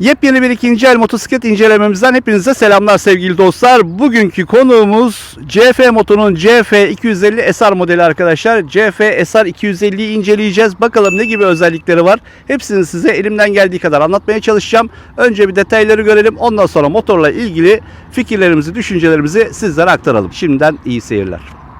Yepyeni bir ikinci el motosiklet incelememizden hepinize selamlar sevgili dostlar. Bugünkü konuğumuz CF Moto'nun CF 250 SR modeli arkadaşlar. CF SR 250'yi inceleyeceğiz. Bakalım ne gibi özellikleri var. Hepsini size elimden geldiği kadar anlatmaya çalışacağım. Önce bir detayları görelim. Ondan sonra motorla ilgili fikirlerimizi, düşüncelerimizi sizlere aktaralım. Şimdiden iyi seyirler.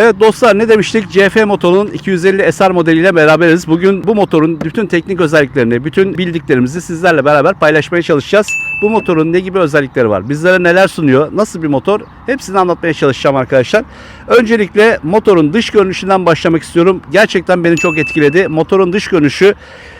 Evet dostlar ne demiştik? CF Moto'nun 250 SR modeliyle beraberiz. Bugün bu motorun bütün teknik özelliklerini, bütün bildiklerimizi sizlerle beraber paylaşmaya çalışacağız. Bu motorun ne gibi özellikleri var? Bizlere neler sunuyor? Nasıl bir motor? Hepsini anlatmaya çalışacağım arkadaşlar. Öncelikle motorun dış görünüşünden başlamak istiyorum. Gerçekten beni çok etkiledi. Motorun dış görünüşü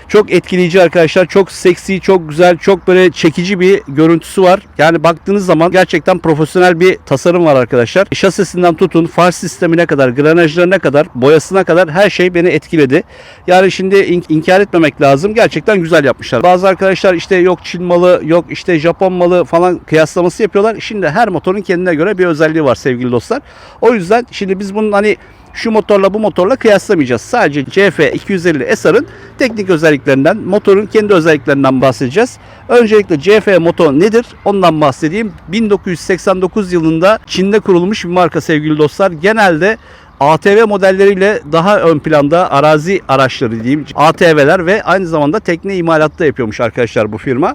çok etkileyici arkadaşlar. Çok seksi, çok güzel, çok böyle çekici bir görüntüsü var. Yani baktığınız zaman gerçekten profesyonel bir tasarım var arkadaşlar. Şasisinden tutun, far sistemine kadar, granajlarına kadar, boyasına kadar her şey beni etkiledi. Yani şimdi in- inkar etmemek lazım. Gerçekten güzel yapmışlar. Bazı arkadaşlar işte yok Çin malı, yok işte Japon malı falan kıyaslaması yapıyorlar. Şimdi her motorun kendine göre bir özelliği var sevgili dostlar. O yüzden şimdi biz bunun hani şu motorla bu motorla kıyaslamayacağız. Sadece CF 250 SR'ın teknik özelliklerinden, motorun kendi özelliklerinden bahsedeceğiz. Öncelikle CF motor nedir? Ondan bahsedeyim. 1989 yılında Çin'de kurulmuş bir marka sevgili dostlar. Genelde ATV modelleriyle daha ön planda arazi araçları diyeyim. ATV'ler ve aynı zamanda tekne imalatı da yapıyormuş arkadaşlar bu firma.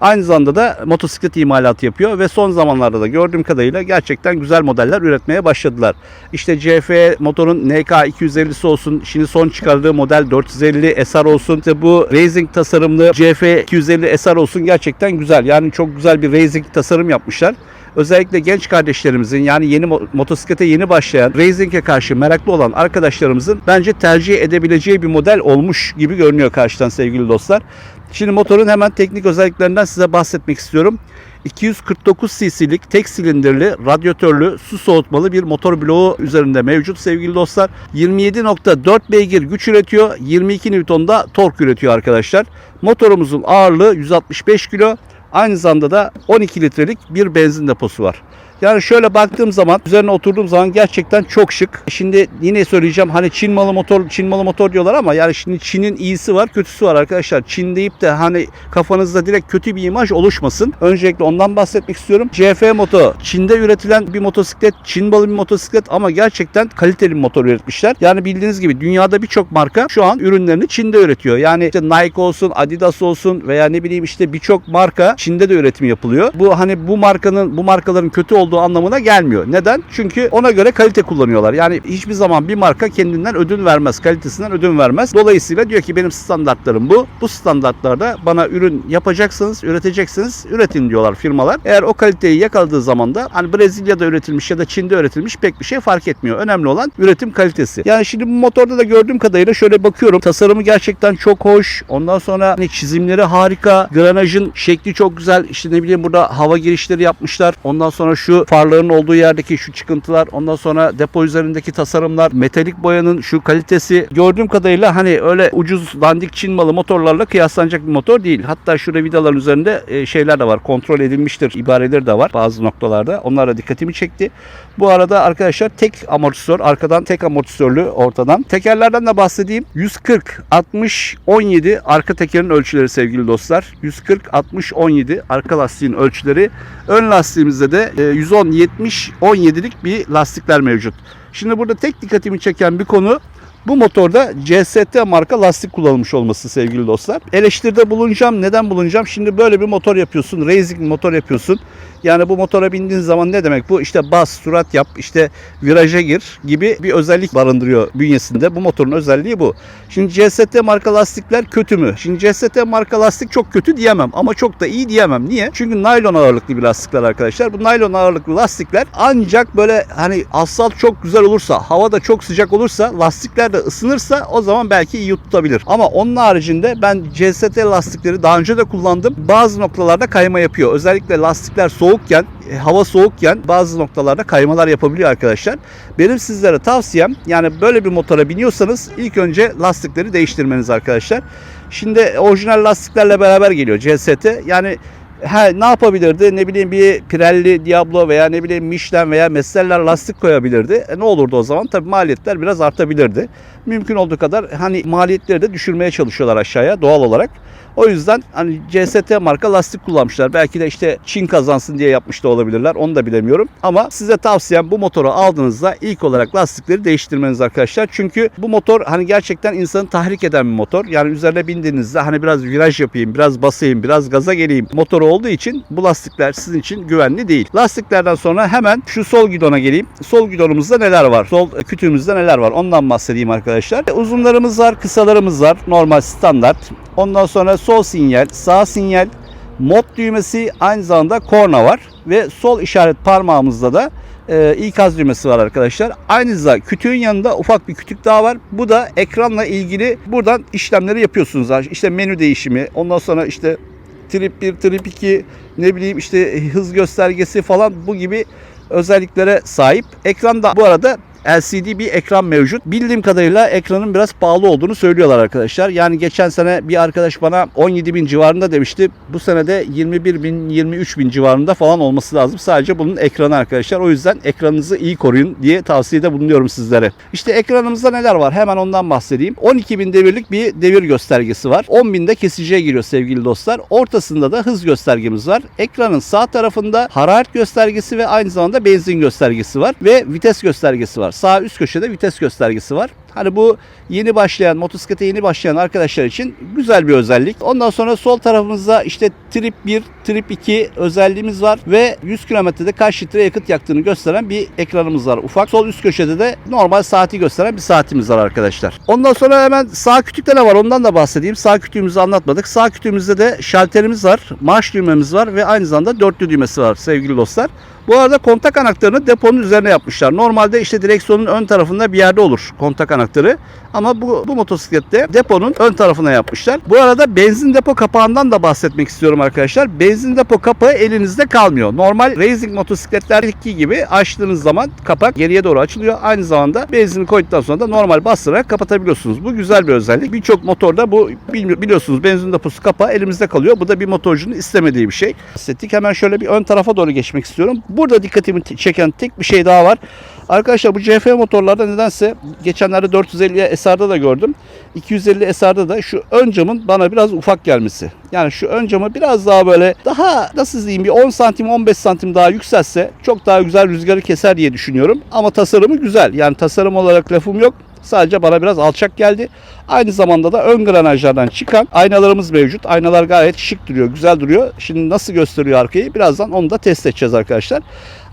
Aynı zamanda da motosiklet imalatı yapıyor ve son zamanlarda da gördüğüm kadarıyla gerçekten güzel modeller üretmeye başladılar. İşte CF motorun NK 250'si olsun, şimdi son çıkardığı model 450 SR olsun, işte bu racing tasarımlı CF 250 SR olsun gerçekten güzel. Yani çok güzel bir racing tasarım yapmışlar. Özellikle genç kardeşlerimizin yani yeni mo- motosiklete yeni başlayan, racing'e karşı meraklı olan arkadaşlarımızın bence tercih edebileceği bir model olmuş gibi görünüyor karşıdan sevgili dostlar. Şimdi motorun hemen teknik özelliklerinden size bahsetmek istiyorum. 249 cc'lik tek silindirli, radyatörlü, su soğutmalı bir motor bloğu üzerinde mevcut sevgili dostlar. 27.4 beygir güç üretiyor, 22 Newton da tork üretiyor arkadaşlar. Motorumuzun ağırlığı 165 kilo. Aynı zamanda da 12 litrelik bir benzin deposu var. Yani şöyle baktığım zaman üzerine oturduğum zaman gerçekten çok şık. Şimdi yine söyleyeceğim hani Çin malı motor Çin malı motor diyorlar ama yani şimdi Çin'in iyisi var kötüsü var arkadaşlar. Çin deyip de hani kafanızda direkt kötü bir imaj oluşmasın. Öncelikle ondan bahsetmek istiyorum. CF Moto Çin'de üretilen bir motosiklet Çin malı bir motosiklet ama gerçekten kaliteli bir motor üretmişler. Yani bildiğiniz gibi dünyada birçok marka şu an ürünlerini Çin'de üretiyor. Yani işte Nike olsun, Adidas olsun veya ne bileyim işte birçok marka Çin'de de üretim yapılıyor. Bu hani bu markanın bu markaların kötü olduğu anlamına gelmiyor. Neden? Çünkü ona göre kalite kullanıyorlar. Yani hiçbir zaman bir marka kendinden ödün vermez. Kalitesinden ödün vermez. Dolayısıyla diyor ki benim standartlarım bu. Bu standartlarda bana ürün yapacaksınız, üreteceksiniz, üretin diyorlar firmalar. Eğer o kaliteyi yakaladığı zaman da hani Brezilya'da üretilmiş ya da Çin'de üretilmiş pek bir şey fark etmiyor. Önemli olan üretim kalitesi. Yani şimdi bu motorda da gördüğüm kadarıyla şöyle bakıyorum. Tasarımı gerçekten çok hoş. Ondan sonra hani çizimleri harika. Granajın şekli çok güzel. İşte ne bileyim burada hava girişleri yapmışlar. Ondan sonra şu farların olduğu yerdeki şu çıkıntılar. Ondan sonra depo üzerindeki tasarımlar. Metalik boyanın şu kalitesi. Gördüğüm kadarıyla hani öyle ucuz dandik Çin malı motorlarla kıyaslanacak bir motor değil. Hatta şurada vidaların üzerinde e, şeyler de var. Kontrol edilmiştir ibareleri de var bazı noktalarda. Onlar da dikkatimi çekti. Bu arada arkadaşlar tek amortisör. Arkadan tek amortisörlü ortadan. Tekerlerden de bahsedeyim. 140, 60, 17 arka tekerin ölçüleri sevgili dostlar. 140, 60, 17 arka lastiğin ölçüleri. Ön lastiğimizde de e, 110, 70, 17'lik bir lastikler mevcut. Şimdi burada tek dikkatimi çeken bir konu Bu motorda CST marka lastik kullanılmış olması sevgili dostlar. Eleştiride bulunacağım. Neden bulunacağım? Şimdi böyle bir motor yapıyorsun. Racing motor yapıyorsun. Yani bu motora bindiğin zaman ne demek bu? İşte bas, surat yap, işte viraja gir gibi bir özellik barındırıyor bünyesinde. Bu motorun özelliği bu. Şimdi CST marka lastikler kötü mü? Şimdi CST marka lastik çok kötü diyemem ama çok da iyi diyemem. Niye? Çünkü naylon ağırlıklı bir lastikler arkadaşlar. Bu naylon ağırlıklı lastikler ancak böyle hani asfalt çok güzel olursa, hava da çok sıcak olursa, lastikler de ısınırsa o zaman belki iyi tutabilir. Ama onun haricinde ben CST lastikleri daha önce de kullandım. Bazı noktalarda kayma yapıyor. Özellikle lastikler soğukken, e, hava soğukken bazı noktalarda kaymalar yapabiliyor arkadaşlar. Benim sizlere tavsiyem yani böyle bir motora biniyorsanız ilk önce lastikleri değiştirmeniz arkadaşlar. Şimdi orijinal lastiklerle beraber geliyor CST. Yani he, ne yapabilirdi? Ne bileyim bir Pirelli Diablo veya ne bileyim Michelin veya Messeller lastik koyabilirdi. E, ne olurdu o zaman? Tabii maliyetler biraz artabilirdi. Mümkün olduğu kadar hani maliyetleri de düşürmeye çalışıyorlar aşağıya doğal olarak. O yüzden hani CST marka lastik kullanmışlar. Belki de işte Çin kazansın diye yapmış da olabilirler. Onu da bilemiyorum. Ama size tavsiyem bu motoru aldığınızda ilk olarak lastikleri değiştirmeniz arkadaşlar. Çünkü bu motor hani gerçekten insanı tahrik eden bir motor. Yani üzerine bindiğinizde hani biraz viraj yapayım, biraz basayım, biraz gaza geleyim motoru olduğu için bu lastikler sizin için güvenli değil. Lastiklerden sonra hemen şu sol gidona geleyim. Sol gidonumuzda neler var? Sol kütüğümüzde neler var? Ondan bahsedeyim arkadaşlar. Uzunlarımız var, kısalarımız var. Normal standart. Ondan sonra sol sinyal, sağ sinyal, mod düğmesi aynı zamanda korna var ve sol işaret parmağımızda da e, ikaz düğmesi var arkadaşlar. Aynı zamanda kütüğün yanında ufak bir kütük daha var. Bu da ekranla ilgili buradan işlemleri yapıyorsunuz. İşte menü değişimi, ondan sonra işte trip 1, trip 2, ne bileyim işte hız göstergesi falan bu gibi özelliklere sahip. Ekranda bu arada LCD bir ekran mevcut. Bildiğim kadarıyla ekranın biraz pahalı olduğunu söylüyorlar arkadaşlar. Yani geçen sene bir arkadaş bana 17 bin civarında demişti. Bu sene de 21 bin 23 bin civarında falan olması lazım. Sadece bunun ekranı arkadaşlar. O yüzden ekranınızı iyi koruyun diye tavsiyede bulunuyorum sizlere. İşte ekranımızda neler var? Hemen ondan bahsedeyim. 12 bin devirlik bir devir göstergesi var. 10 binde kesiciye giriyor sevgili dostlar. Ortasında da hız göstergemiz var. Ekranın sağ tarafında hararet göstergesi ve aynı zamanda benzin göstergesi var. Ve vites göstergesi var. Sağ üst köşede vites göstergesi var. Hani bu yeni başlayan, motosiklete yeni başlayan arkadaşlar için güzel bir özellik. Ondan sonra sol tarafımızda işte trip 1, trip 2 özelliğimiz var ve 100 kilometrede kaç litre yakıt yaktığını gösteren bir ekranımız var. Ufak sol üst köşede de normal saati gösteren bir saatimiz var arkadaşlar. Ondan sonra hemen sağ kütükte ne var ondan da bahsedeyim. Sağ kütüğümüzü anlatmadık. Sağ kütüğümüzde de şalterimiz var, marş düğmemiz var ve aynı zamanda dörtlü düğmesi var sevgili dostlar. Bu arada kontak anahtarını deponun üzerine yapmışlar. Normalde işte direksiyonun ön tarafında bir yerde olur kontak anahtarı. Ama bu, bu motosiklette deponun ön tarafına yapmışlar. Bu arada benzin depo kapağından da bahsetmek istiyorum arkadaşlar. Benzin depo kapağı elinizde kalmıyor. Normal racing motosikletlerdeki gibi açtığınız zaman kapak geriye doğru açılıyor. Aynı zamanda benzini koyduktan sonra da normal bastırarak kapatabiliyorsunuz. Bu güzel bir özellik. Birçok motorda bu biliyorsunuz benzin deposu kapağı elimizde kalıyor. Bu da bir motorcunun istemediği bir şey. Bahsettik. Hemen şöyle bir ön tarafa doğru geçmek istiyorum. Burada dikkatimi çeken tek bir şey daha var. Arkadaşlar bu CF motorlarda nedense geçenlerde 450'ye SR'da da gördüm. 250 SR'da da şu ön camın bana biraz ufak gelmesi. Yani şu ön camı biraz daha böyle daha nasıl diyeyim bir 10 santim 15 santim daha yükselse çok daha güzel rüzgarı keser diye düşünüyorum. Ama tasarımı güzel. Yani tasarım olarak lafım yok. Sadece bana biraz alçak geldi. Aynı zamanda da ön granajlardan çıkan aynalarımız mevcut. Aynalar gayet şık duruyor, güzel duruyor. Şimdi nasıl gösteriyor arkayı? Birazdan onu da test edeceğiz arkadaşlar.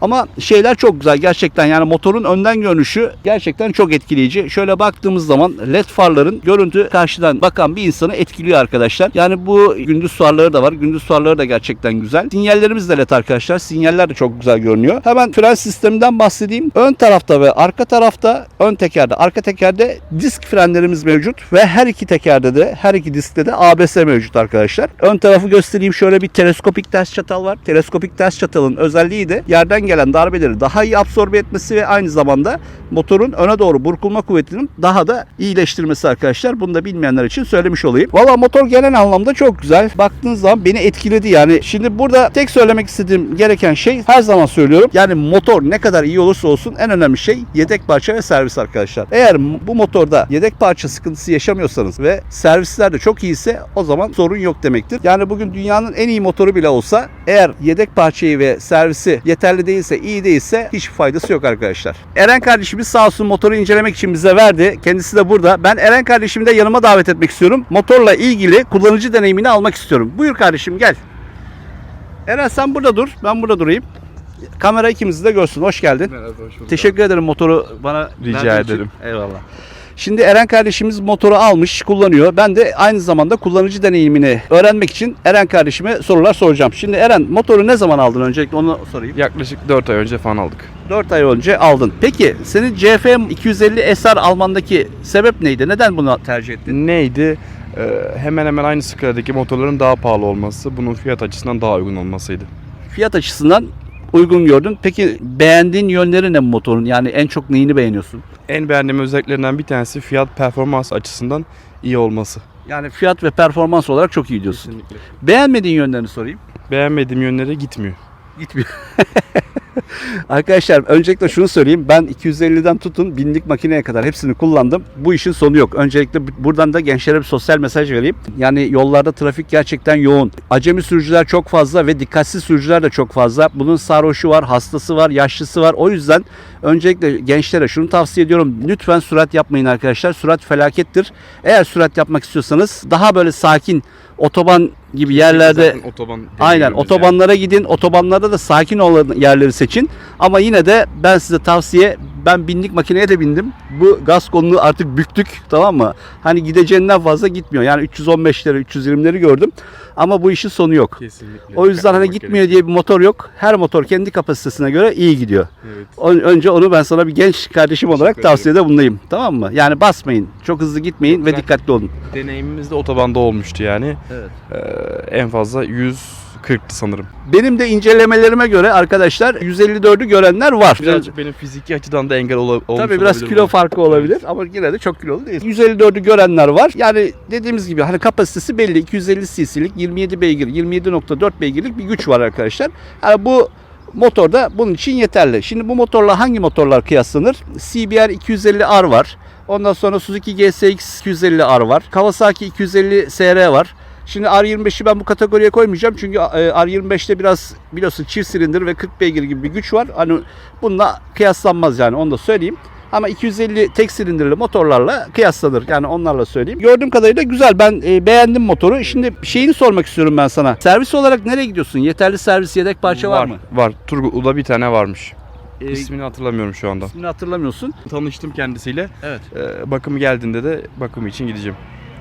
Ama şeyler çok güzel gerçekten yani motorun önden görünüşü gerçekten çok etkileyici. Şöyle baktığımız zaman led farların görüntü karşıdan bakan bir insanı etkiliyor arkadaşlar. Yani bu gündüz farları da var. Gündüz farları da gerçekten güzel. Sinyallerimiz de led arkadaşlar. Sinyaller de çok güzel görünüyor. Hemen fren sisteminden bahsedeyim. Ön tarafta ve arka tarafta ön tekerde, arka tekerde disk frenlerimiz mevcut ve her iki tekerde de her iki diskte de ABS mevcut arkadaşlar. Ön tarafı göstereyim. Şöyle bir teleskopik ters çatal var. Teleskopik ters çatalın özelliği de yerden gelen darbeleri daha iyi absorbe etmesi ve aynı zamanda motorun öne doğru burkulma kuvvetinin daha da iyileştirmesi arkadaşlar. Bunu da bilmeyenler için söylemiş olayım. Valla motor genel anlamda çok güzel. Baktığınız zaman beni etkiledi yani. Şimdi burada tek söylemek istediğim gereken şey her zaman söylüyorum. Yani motor ne kadar iyi olursa olsun en önemli şey yedek parça ve servis arkadaşlar. Eğer bu motorda yedek parça sıkıntısı yaşamıyorsanız ve servisler de çok iyiyse o zaman sorun yok demektir. Yani bugün dünyanın en iyi motoru bile olsa eğer yedek parçayı ve servisi yeterli değil değilse, iyi değilse hiçbir faydası yok arkadaşlar. Eren kardeşimiz sağ olsun motoru incelemek için bize verdi. Kendisi de burada. Ben Eren kardeşimi de yanıma davet etmek istiyorum. Motorla ilgili kullanıcı deneyimini almak istiyorum. Buyur kardeşim gel. Eren sen burada dur. Ben burada durayım. Kamera ikimizi de görsün. Hoş geldin. Merhaba, hoş bulduk. Teşekkür ederim motoru bana Rica verdiğin için. ederim. Eyvallah. Şimdi Eren kardeşimiz motoru almış, kullanıyor. Ben de aynı zamanda kullanıcı deneyimini öğrenmek için Eren kardeşime sorular soracağım. Şimdi Eren motoru ne zaman aldın öncelikle onu sorayım. Yaklaşık 4 ay önce falan aldık. 4 ay önce aldın. Peki senin CFM 250 SR almandaki sebep neydi? Neden bunu tercih ettin? Neydi? Ee, hemen hemen aynı sıradaki motorların daha pahalı olması, bunun fiyat açısından daha uygun olmasıydı. Fiyat açısından uygun gördün. Peki beğendiğin yönleri ne bu motorun? Yani en çok neyini beğeniyorsun? En beğendiğim özelliklerinden bir tanesi fiyat performans açısından iyi olması. Yani fiyat ve performans olarak çok iyi diyorsun. Kesinlikle. Beğenmediğin yönlerini sorayım. Beğenmediğim yönleri gitmiyor. Gitmiyor. Arkadaşlar öncelikle şunu söyleyeyim. Ben 250'den tutun binlik makineye kadar hepsini kullandım. Bu işin sonu yok. Öncelikle bu- buradan da gençlere bir sosyal mesaj vereyim. Yani yollarda trafik gerçekten yoğun. Acemi sürücüler çok fazla ve dikkatsiz sürücüler de çok fazla. Bunun sarhoşu var, hastası var, yaşlısı var. O yüzden öncelikle gençlere şunu tavsiye ediyorum. Lütfen sürat yapmayın arkadaşlar. Sürat felakettir. Eğer sürat yapmak istiyorsanız daha böyle sakin otoban gibi yerlerde Zaten otoban Aynen deniyoruz otobanlara gidin. Otobanlarda da sakin olan yerleri seçin. Ama yine de ben size tavsiye ben binlik makineye de bindim. Bu gaz kolunu artık büktük tamam mı? Hani gideceğinden fazla gitmiyor. Yani 315'leri 320'leri gördüm. Ama bu işin sonu yok. Kesinlikle. O yüzden hani gitmiyor diye bir motor yok. Her motor kendi kapasitesine göre iyi gidiyor. O- Önce onu ben sana bir genç kardeşim olarak Teşekkür tavsiyede bulunayım. Tamam mı? Yani basmayın. Çok hızlı gitmeyin ve Ben- dikkatli olun. Evet. Deneyimimiz de otobanda olmuştu yani. Evet. Ee, en fazla 140'tı sanırım. Benim de incelemelerime göre arkadaşlar 154'ü görenler var. Birazcık benim fiziki açıdan da engel ola, olmuş Tabii biraz olabilir kilo bu. farkı olabilir ama yine de çok kilolu değil. 154'ü görenler var. Yani dediğimiz gibi hani kapasitesi belli. 250 cc'lik 27 beygir, 27.4 beygirlik bir güç var arkadaşlar. Yani bu motor da bunun için yeterli. Şimdi bu motorla hangi motorlar kıyaslanır? CBR 250R var. Ondan sonra Suzuki GSX 250R var. Kawasaki 250 SR var. Şimdi R25'i ben bu kategoriye koymayacağım çünkü e, R25'te biraz biliyorsun çift silindir ve 40 beygir gibi bir güç var. Hani bununla kıyaslanmaz yani onu da söyleyeyim. Ama 250 tek silindirli motorlarla kıyaslanır. Yani onlarla söyleyeyim. Gördüğüm kadarıyla güzel. Ben e, beğendim motoru. Şimdi şeyini sormak istiyorum ben sana. Servis olarak nereye gidiyorsun? Yeterli servis yedek parça var, mı? Var. Turgutlu'da bir tane varmış. E, İsmini hatırlamıyorum şu anda. ismini hatırlamıyorsun. Tanıştım kendisiyle. Evet. Ee, bakımı geldiğinde de bakım için gideceğim.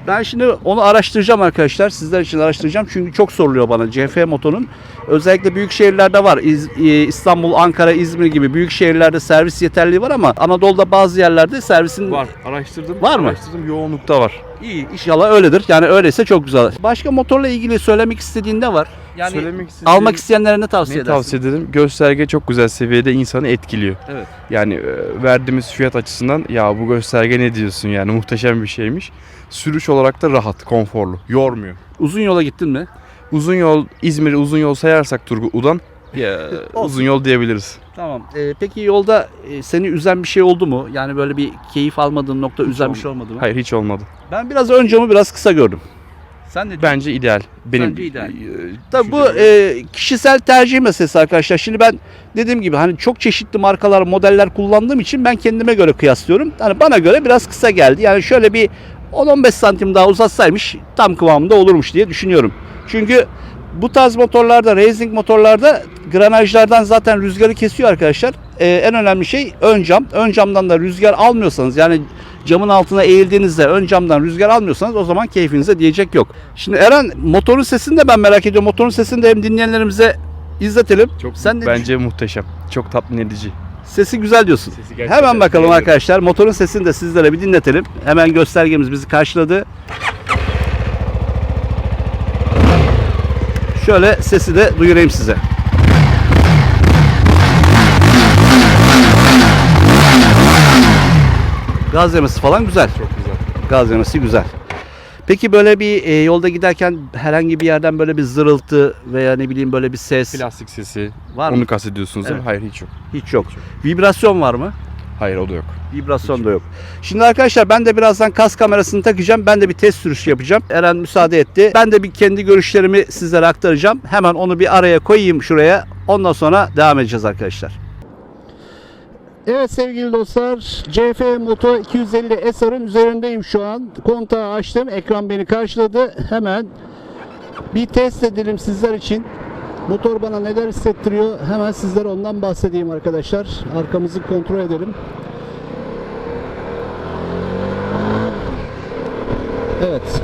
Ben şimdi onu araştıracağım arkadaşlar. Sizler için araştıracağım. Çünkü çok soruluyor bana CF motorun. Özellikle büyük şehirlerde var. İz- e, İstanbul, Ankara, İzmir gibi büyük şehirlerde servis yeterliği var ama Anadolu'da bazı yerlerde servisin Var. Araştırdım. Var mı? Araştırdım. Yoğunlukta var. iyi. İnşallah öyledir. Yani öyleyse çok güzel. Başka motorla ilgili söylemek istediğin de var. Yani Söylemek istediğim almak isteyenlere ne tavsiye ne edersin? tavsiye ederim? Gösterge çok güzel seviyede insanı etkiliyor. Evet. Yani e, verdiğimiz fiyat açısından ya bu gösterge ne diyorsun yani muhteşem bir şeymiş. Sürüş olarak da rahat, konforlu, yormuyor. Uzun yola gittin mi? Uzun yol, İzmir uzun yol sayarsak Turgutlu'dan ya, uzun yol diyebiliriz. Tamam. Ee, peki yolda e, seni üzen bir şey oldu mu? Yani böyle bir keyif almadığın nokta üzen bir şey olmadı mı? Hayır hiç olmadı. Ben biraz ön camı biraz kısa gördüm. Sen ne? Bence ideal. Benim Bence ideal. e, Tabii bu e, kişisel tercih meselesi arkadaşlar. Şimdi ben dediğim gibi hani çok çeşitli markalar, modeller kullandığım için ben kendime göre kıyaslıyorum. Hani bana göre biraz kısa geldi. Yani şöyle bir 10-15 santim daha uzatsaymış tam kıvamında olurmuş diye düşünüyorum. Çünkü bu tarz motorlarda, racing motorlarda granajlardan zaten rüzgarı kesiyor arkadaşlar. E, en önemli şey ön cam. Ön camdan da rüzgar almıyorsanız yani camın altına eğildiğinizde ön camdan rüzgar almıyorsanız o zaman keyfinize diyecek yok. Şimdi Eren motorun sesini de ben merak ediyorum. Motorun sesini de hem dinleyenlerimize izletelim. çok Sen de bence muhteşem. Çok tatmin edici. sesi güzel diyorsun. Sesi Hemen bakalım arkadaşlar. Motorun sesini de sizlere bir dinletelim. Hemen göstergemiz bizi karşıladı. Şöyle sesi de duyurayım size. Gaz yemesi falan güzel. Çok güzel. Gaz yemesi güzel. Peki böyle bir e, yolda giderken herhangi bir yerden böyle bir zırıltı veya ne bileyim böyle bir ses Plastik sesi. var mı? Onu kastediyorsunuz değil mi? Evet. Hayır hiç yok. Hiç yok. Vibrasyon var mı? Hayır o da yok. Vibrasyon da yok. Şimdi arkadaşlar ben de birazdan kas kamerasını takacağım. Ben de bir test sürüşü yapacağım. Eren müsaade etti. Ben de bir kendi görüşlerimi sizlere aktaracağım. Hemen onu bir araya koyayım şuraya. Ondan sonra devam edeceğiz arkadaşlar. Evet sevgili dostlar, CF Moto 250 SR'ın üzerindeyim şu an. Kontağı açtım, ekran beni karşıladı. Hemen bir test edelim sizler için. Motor bana neler hissettiriyor hemen sizlere ondan bahsedeyim arkadaşlar. Arkamızı kontrol edelim. Evet.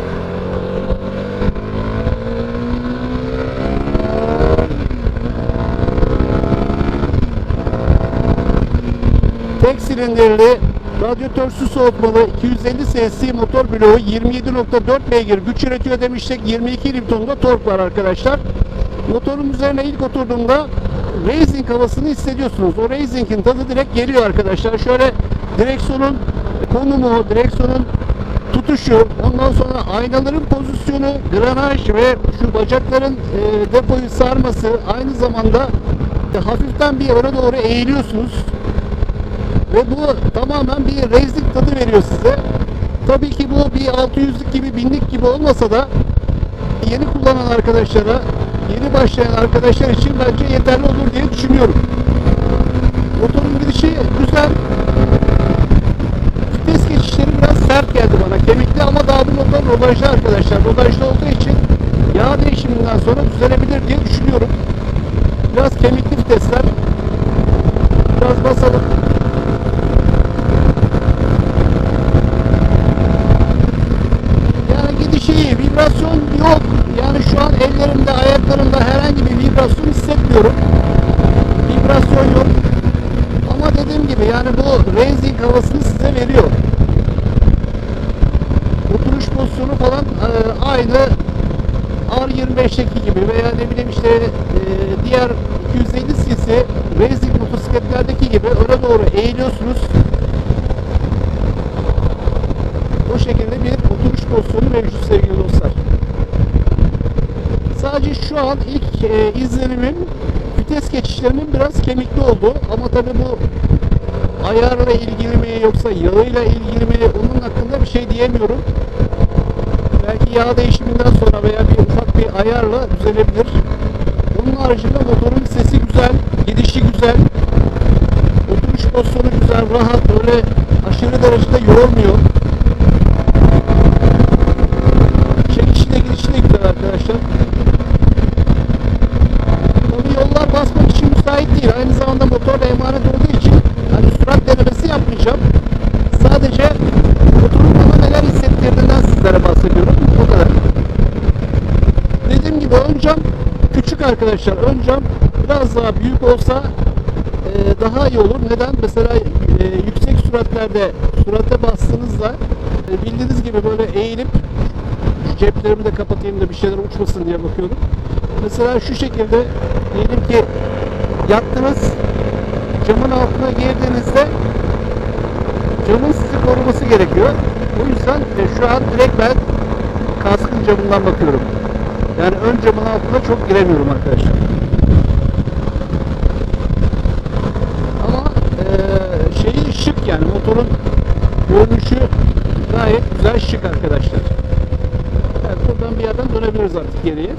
Tek silindirli radyatörsüz soğutmalı 250 cc motor bloğu 27.4 beygir güç üretiyor demiştik. 22 Newton'da tork var arkadaşlar. Motorun üzerine ilk oturduğumda racing havasını hissediyorsunuz. O racing'in tadı direkt geliyor arkadaşlar. Şöyle direksiyonun konumu, direksiyonun tutuşu, ondan sonra aynaların pozisyonu, granaj ve şu bacakların e, depoyu sarması aynı zamanda e, hafiften bir öne doğru eğiliyorsunuz. Ve bu tamamen bir racing tadı veriyor size. Tabii ki bu bir 600'lük gibi binlik gibi olmasa da yeni kullanan arkadaşlara, yeni başlayan arkadaşlar için bence yeterli olur diye düşünüyorum. Motorun gidişi güzel. Vites geçişleri biraz sert geldi bana. Kemikli ama daha bu motor rodajlı arkadaşlar. Rodajlı olduğu için yağ değişiminden sonra düzelebilir diye düşünüyorum. Biraz kemikli vitesler. Biraz basalım. Yani gidişi iyi. Vibrasyon yok. Yani şu an ellerimde, ayaklarımda herhangi bir vibrasyon hissetmiyorum. Vibrasyon yok. Ama dediğim gibi yani bu racing havasını size veriyor. Oturuş pozisyonu falan e, aynı R25'teki gibi veya ne bileyim işte e, diğer 250 cc racing motosikletlerdeki gibi öne doğru eğiliyorsunuz. O şekilde bir oturuş pozisyonu mevcut sevgili dostlar. Sadece şu an ilk e, izlenimim vites geçişlerinin biraz kemikli oldu. Ama tabi bu ayarla ilgili mi yoksa yağıyla ilgili mi onun hakkında bir şey diyemiyorum. Belki yağ değişiminden sonra veya bir ufak bir ayarla düzelebilir. Onun haricinde motorun sesi güzel, gidişi güzel, oturuş pozisyonu güzel, rahat, böyle aşırı derecede yorulmuyor. Çekişi de gidişi de güzel arkadaşlar. Tabii yollar basmak için müsait değil. Aynı zamanda motor da emanet olduğu için hani sürat denemesi yapmayacağım. Sadece motorun bana neler hissettirdiğinden sizlere bahsediyorum. O kadar. Dediğim gibi ön cam arkadaşlar. Ön cam biraz daha büyük olsa e, daha iyi olur. Neden? Mesela e, yüksek süratlerde surata bastığınızda e, bildiğiniz gibi böyle eğilip ceplerimi de kapatayım da bir şeyler uçmasın diye bakıyordum. Mesela şu şekilde diyelim ki yattınız camın altına girdiğinizde camın sizi koruması gerekiyor. O yüzden e, şu an direkt ben kaskın camından bakıyorum. Yani ön camın altına çok giremiyorum arkadaşlar. Ama e, şeyi şık yani motorun görünüşü gayet güzel şık arkadaşlar. Evet, buradan bir yerden dönebiliriz artık geriye.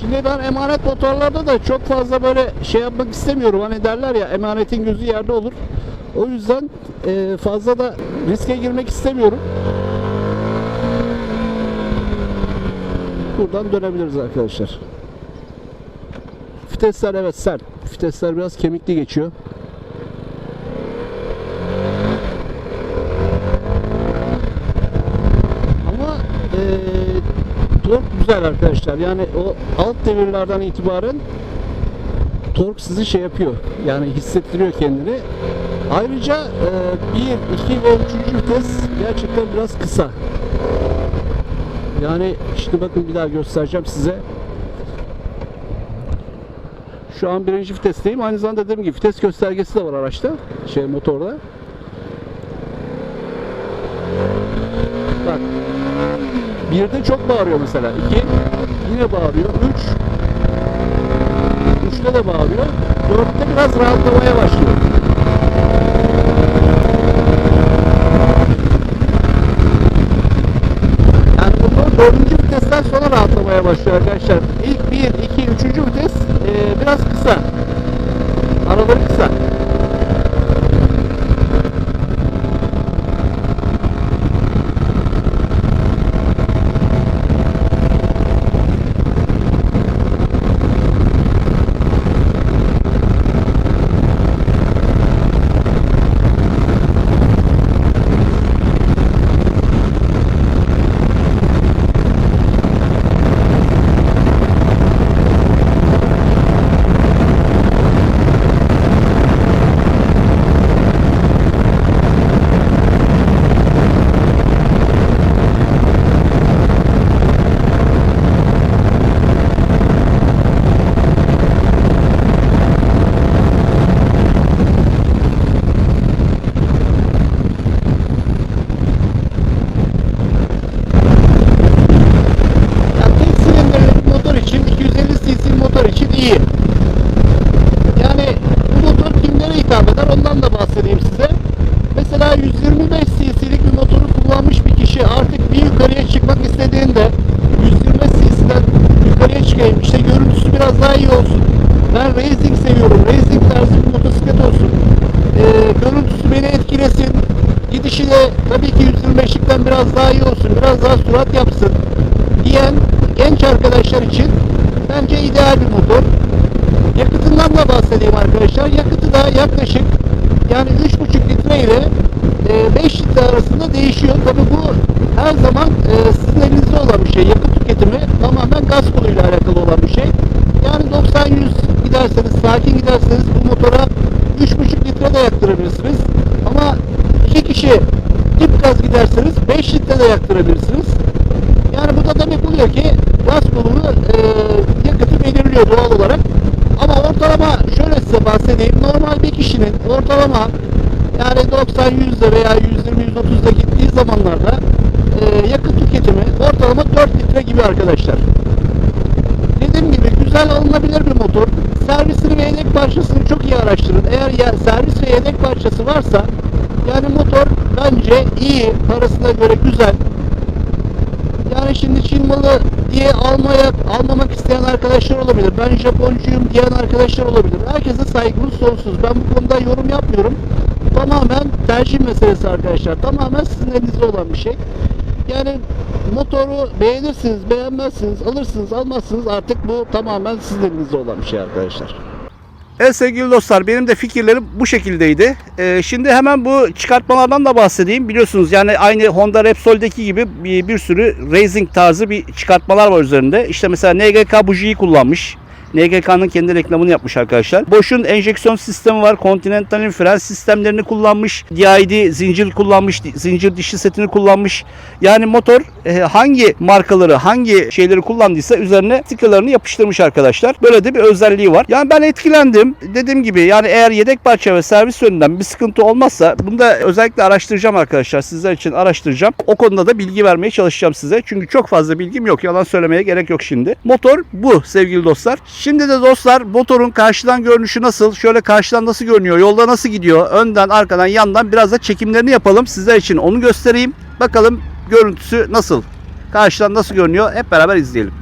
Şimdi ben emanet motorlarda da çok fazla böyle şey yapmak istemiyorum. Hani derler ya emanetin gözü yerde olur. O yüzden e, fazla da riske girmek istemiyorum. Buradan dönebiliriz arkadaşlar. Vitesler evet sert. Vitesler biraz kemikli geçiyor. Ama eee tork güzel arkadaşlar. Yani o alt devirlerden itibaren tork sizi şey yapıyor. Yani hissettiriyor kendini. Ayrıca eee 1, 2 ve 3. vites gerçekten biraz kısa. Yani şimdi bakın bir daha göstereceğim size. Şu an birinci vitesteyim. Aynı zamanda dediğim gibi vites göstergesi de var araçta. Şey motorda. Bak. Birde çok bağırıyor mesela. İki yine bağırıyor. Üç üçte de bağırıyor. Dörtte biraz rahatlamaya başlıyor. Yani motor dördüncü vitesten sonra rahatlamaya başlıyor arkadaşlar. İlk bir, iki, üçüncü vites iyi. Yani bu motor kimlere hitap eder ondan da bahsedeyim size. Mesela 125 cc'lik bir motoru kullanmış bir kişi artık bir yukarıya çıkmak istediğinde 125 cc'den yukarıya çıkayım işte görüntüsü biraz daha iyi olsun. Ben racing seviyorum. Racing tarzı bir motosiklet olsun. Ee, görüntüsü beni etkilesin. Gidişi de tabii ki 125'likten biraz daha iyi olsun. Biraz daha sürat yapsın. Diyen genç arkadaşlar için bence ideal bir motor. Yakıtından da bahsedeyim arkadaşlar. Yakıtı da yaklaşık yani 3,5 litre ile e, 5 litre arasında değişiyor. Tabi bu her zaman e, sizin elinizde olan bir şey. Yakıt tüketimi tamamen gaz koluyla alakalı olan bir şey. Yani 90-100 giderseniz, sakin giderseniz bu motora 3,5 litre de yaktırabilirsiniz. Ama iki kişi dip gaz giderseniz 5 litre de yaktırabilirsiniz. Yani bu da demek oluyor ki gaz kolunu e, yakıtı belirliyor doğal olarak. Ama ortalama şöyle size bahsedeyim. Normal bir kişinin ortalama yani 90-100'de veya 120-130'da gittiği zamanlarda e, yakıt tüketimi ortalama 4 litre gibi arkadaşlar. Dediğim gibi güzel alınabilir bir motor. Servisini ve yedek parçasını çok iyi araştırın. Eğer ya, servis ve yedek parçası varsa yani motor bence iyi, parasına göre güzel. Yani şimdi Çin malı diye almaya almamak isteyen arkadaşlar olabilir. Ben Japoncuyum diyen arkadaşlar olabilir. Herkese saygımız sonsuz. Ben bu konuda yorum yapmıyorum. Tamamen tercih meselesi arkadaşlar. Tamamen sizin elinizde olan bir şey. Yani motoru beğenirsiniz, beğenmezsiniz, alırsınız, almazsınız artık bu tamamen sizin elinizde olan bir şey arkadaşlar. Evet sevgili dostlar benim de fikirlerim bu şekildeydi. Ee, şimdi hemen bu çıkartmalardan da bahsedeyim. Biliyorsunuz yani aynı Honda Repsol'deki gibi bir, bir sürü racing tarzı bir çıkartmalar var üzerinde. İşte mesela NGK bujiyi kullanmış. NGK'nın kendi reklamını yapmış arkadaşlar. Bosch'un enjeksiyon sistemi var. Continental'in fren sistemlerini kullanmış. DID zincir kullanmış. Zincir dişli setini kullanmış. Yani motor e, hangi markaları, hangi şeyleri kullandıysa üzerine stickerlarını yapıştırmış arkadaşlar. Böyle de bir özelliği var. Yani ben etkilendim. Dediğim gibi yani eğer yedek parça ve servis yönünden bir sıkıntı olmazsa bunu da özellikle araştıracağım arkadaşlar. Sizler için araştıracağım. O konuda da bilgi vermeye çalışacağım size. Çünkü çok fazla bilgim yok. Yalan söylemeye gerek yok şimdi. Motor bu sevgili dostlar. Şimdi de dostlar motorun karşıdan görünüşü nasıl? Şöyle karşıdan nasıl görünüyor? Yolda nasıl gidiyor? Önden, arkadan, yandan biraz da çekimlerini yapalım. Sizler için onu göstereyim. Bakalım görüntüsü nasıl? Karşıdan nasıl görünüyor? Hep beraber izleyelim.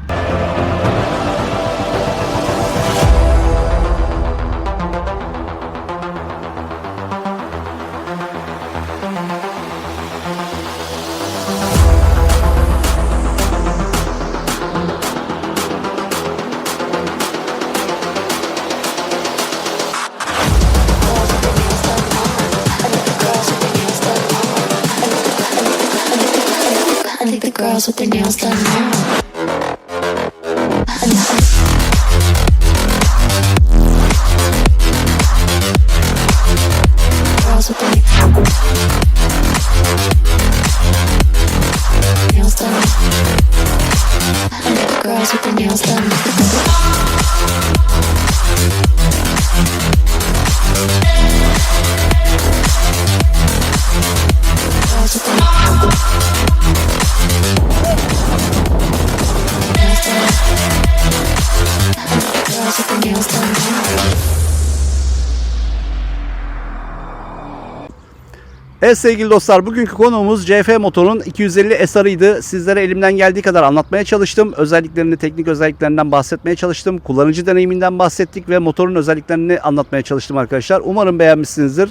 Evet sevgili dostlar bugünkü konuğumuz CF motorun 250 SR'ıydı. Sizlere elimden geldiği kadar anlatmaya çalıştım. Özelliklerini, teknik özelliklerinden bahsetmeye çalıştım. Kullanıcı deneyiminden bahsettik ve motorun özelliklerini anlatmaya çalıştım arkadaşlar. Umarım beğenmişsinizdir.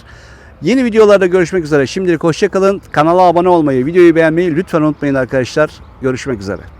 Yeni videolarda görüşmek üzere. Şimdilik hoşçakalın. Kanala abone olmayı, videoyu beğenmeyi lütfen unutmayın arkadaşlar. Görüşmek üzere.